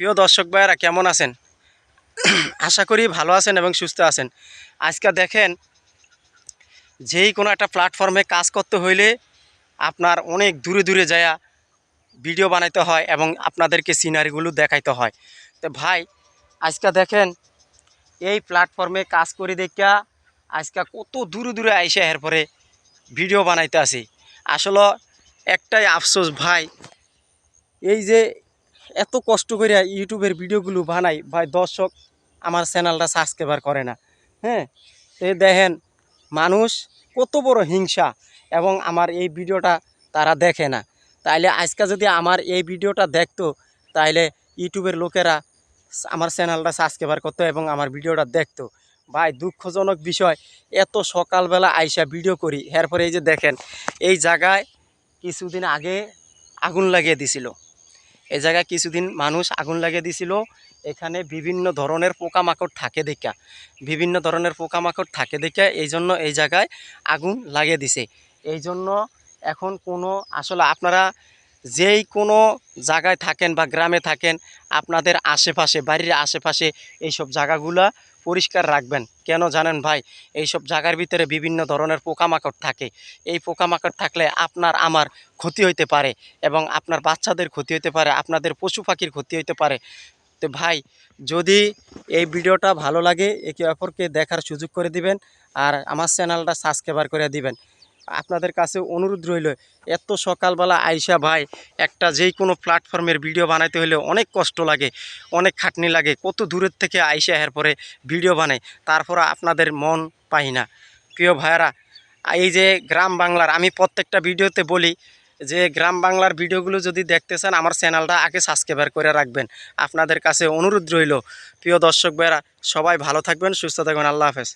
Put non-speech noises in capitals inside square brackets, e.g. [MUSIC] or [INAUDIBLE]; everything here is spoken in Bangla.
প্রিয় দর্শক ভাইয়েরা, কেমন আছেন? [CLEARS THROAT] আশা করি ভালো আছেন এবং সুস্থ আছেন। আজকে দেখেন, যেই কোনো একটা প্ল্যাটফর্মে কাজ করতে হইলে আপনার অনেক দূরে দূরে যায়া ভিডিও বানাইতে হয় এবং আপনাদেরকে সিনারিগুলো দেখাইতে হয়। তো ভাই, আজকে দেখেন, এই প্ল্যাটফর্মে কাজ করে দেখা আজকে কত দূরে দূরে আইসে এরপরে ভিডিও বানাইতে আসি। আসলে একটাই আফসোস ভাই, এই যে এত কষ্ট করে ইউটিউবের ভিডিওগুলো বানাই। ভাই, দর্শক আমার চ্যানেলটা সাবস্ক্রাইবার করে না। হ্যাঁ এই দেখেন, মানুষ কত বড় হিংসা এবং আমার এই ভিডিওটা তারা দেখে না। তাইলে আজকে যদি আমার এই ভিডিওটা দেখতো, তাইলে ইউটিউবের লোকেরা আমার চ্যানেলটা সাবস্ক্রাইবার করতো এবং আমার ভিডিওটা দেখতো। ভাই, দুঃখজনক বিষয়, এত সকালবেলা আইসা ভিডিও করি, এরপরে এই যে দেখেন, এই জায়গায় কিছুদিন আগে আগুন লাগিয়ে দিছিল। এই জায়গায় কিছুদিন মানুষ আগুন লাগিয়ে দিছিল এখানে বিভিন্ন ধরনের পোকামাকড় থাকে দেখা। বিভিন্ন ধরনের পোকামাকড় থাকে দেখা। এই জন্য এই জায়গায় আগুন লাগিয়ে দিছে। এই জন্য এখন কোনো আসলে আপনারা যেই কোনো জায়গায় থাকেন বা গ্রামে থাকেন, আপনাদের আশেপাশে, বাড়ির আশেপাশে এইসব জায়গাগুলা পরিষ্কার রাখবেন। কেন জানেন ভাই? এইসব জায়গার ভিতরে বিভিন্ন ধরনের পোকামাকড় থাকে। এই পোকামাকড় থাকলে আপনার আমার ক্ষতি হইতে পারে এবং আপনার বাচ্চাদের ক্ষতি হইতে পারে, আপনাদের পশু পাখির ক্ষতি হইতে পারে। তো ভাই, যদি এই ভিডিওটা ভালো লাগে, একে অপরকে দেখার সুযোগ করে দিবেন আর আমার চ্যানেলটা সাবস্ক্রাইবার করে দিবেন। আপনাদের কাছে অনুরোধ রইল, এত সকালবেলা আইসা ভাই, একটা যেই কোনো প্ল্যাটফর্মের ভিডিও বানাইতে হলে অনেক কষ্ট লাগে, অনেক খাটনি লাগে, কত দূরের থেকে আইসা এর পরে ভিডিও বানাই তারপর আপনাদের মন পাই না। প্রিয় ভাইয়ারা, এই যে গ্রাম বাংলার, আমি প্রত্যেকটা ভিডিওতে বলি যে গ্রাম বাংলার ভিডিওগুলো যদি দেখতে চান, আমার চ্যানেলটা আগে সাবস্ক্রাইবার করে রাখবেন। আপনাদের কাছে অনুরোধ রইল। প্রিয় দর্শক ভাইয়েরা, সবাই ভালো থাকবেন, সুস্থ থাকবেন, আল্লাহ হাফেজ।